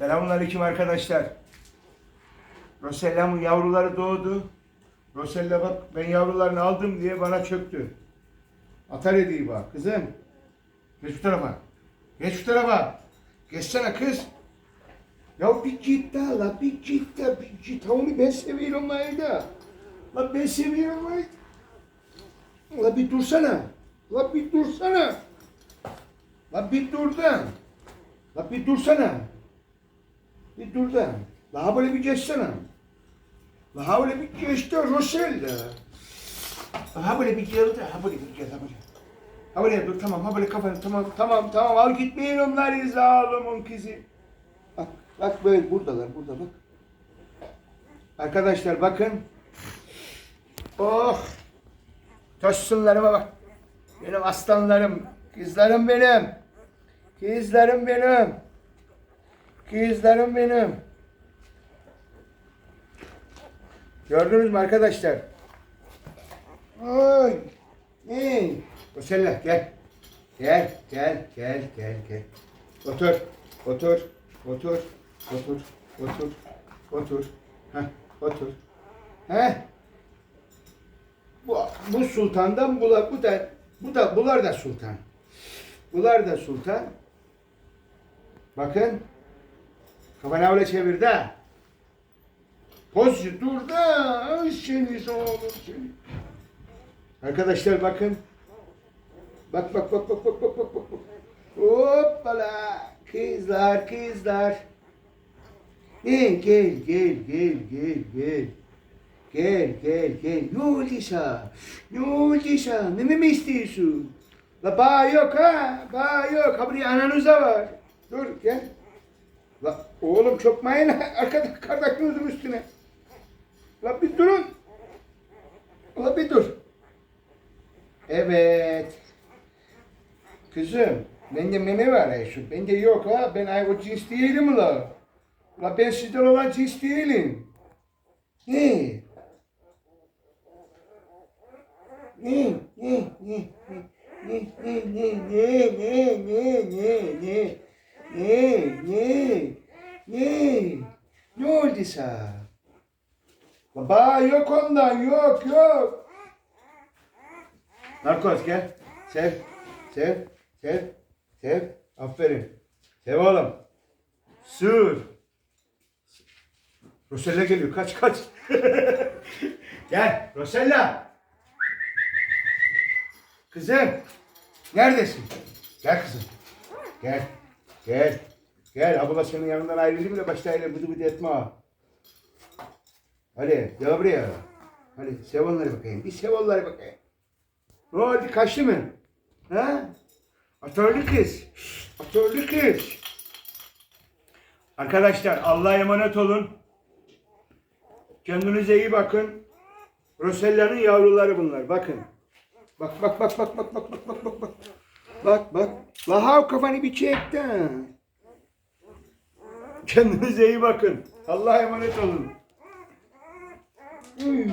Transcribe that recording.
Selamünaleyküm arkadaşlar. Rosella'mın yavruları doğdu. Rosella bak ben yavrularını aldım diye bana çöktü. Atar ediyor bak kızım. Geç şu tarafa. Geç şu tarafa. Geçsene kız. Ya bir git la bir git bir git. Onu ben seviyorum la. La ben seviyorum la. La bir dursana. La bir dursana. La bir dur da. La bir dursana. Bir dur da. La ha böyle bir geçsene. La ha böyle bir geç de Rosella. La ha böyle bir gel de. Ha böyle bir gel ha böyle. Dur tamam ha böyle kafanı tamam tamam tamam al gitmeyin onlar zalimin kızı. Bak bak böyle buradalar burada bak. Arkadaşlar bakın. Oh. Tosunlarıma bak. Benim aslanlarım. Kızlarım benim. Kızlarım benim. Kızlarım benim. Gördünüz mü arkadaşlar? Ay. Hey. Rosella gel. Gel, gel, gel, gel, gel. Otur, otur, otur, otur, otur, otur. Heh, otur. Heh. Bu, bu sultandan bu, bu da bu da bunlar da sultan. Bunlar da sultan. Bakın. Kafanı öyle çevir de. Poz dur da. Seni oğlum. Arkadaşlar bakın. Bak bak bak bak bak bak bak bak. bak. Hoppala. Kızlar kızlar. Gel gel gel gel gel gel. Gel gel gel. Ne olduysa? Ne olduysa? Ne mi istiyorsun? La bağ yok ha. Bağ yok. Ha buraya ananıza var. Dur gel. La oğlum çok mayın arkada kardeşinizin üstüne. La bir durun. La bir dur. Evet. Kızım, bende meme var ya şu. Bende yok ha. Ben ay o cins değilim la. La ben sizden olan cins değilim. Ne? Ne? Ne? Ne? Ne? Ne? Ne? Ne? Ne? Ne? Ne? Ne? Ne? Ne oldu sana? Baba yok ondan yok yok. Narkoz gel. Sev. Sev. Sev. Sev. Aferin. Sev oğlum. Sür. Rosella geliyor. Kaç kaç. gel. Rosella. Kızım. Neredesin? Gel kızım. Gel. Gel. Gel. Abla senin yanından ayrıldı bile başta öyle bıdı bıdı etme ha. Hadi gel buraya. Hadi sev onları bakayım. Bir sev onları bakayım. Ne oldu kaçtı mı? Ha? Atörlü kız. Atörlü kız. Arkadaşlar Allah'a emanet olun. Kendinize iyi bakın. Rosella'nın yavruları bunlar. Bakın. Bak bak bak bak bak bak bak bak bak bak. Bak bak. Lahav kafanı bir çek de. Kendinize iyi bakın. Allah'a emanet olun. Hmm.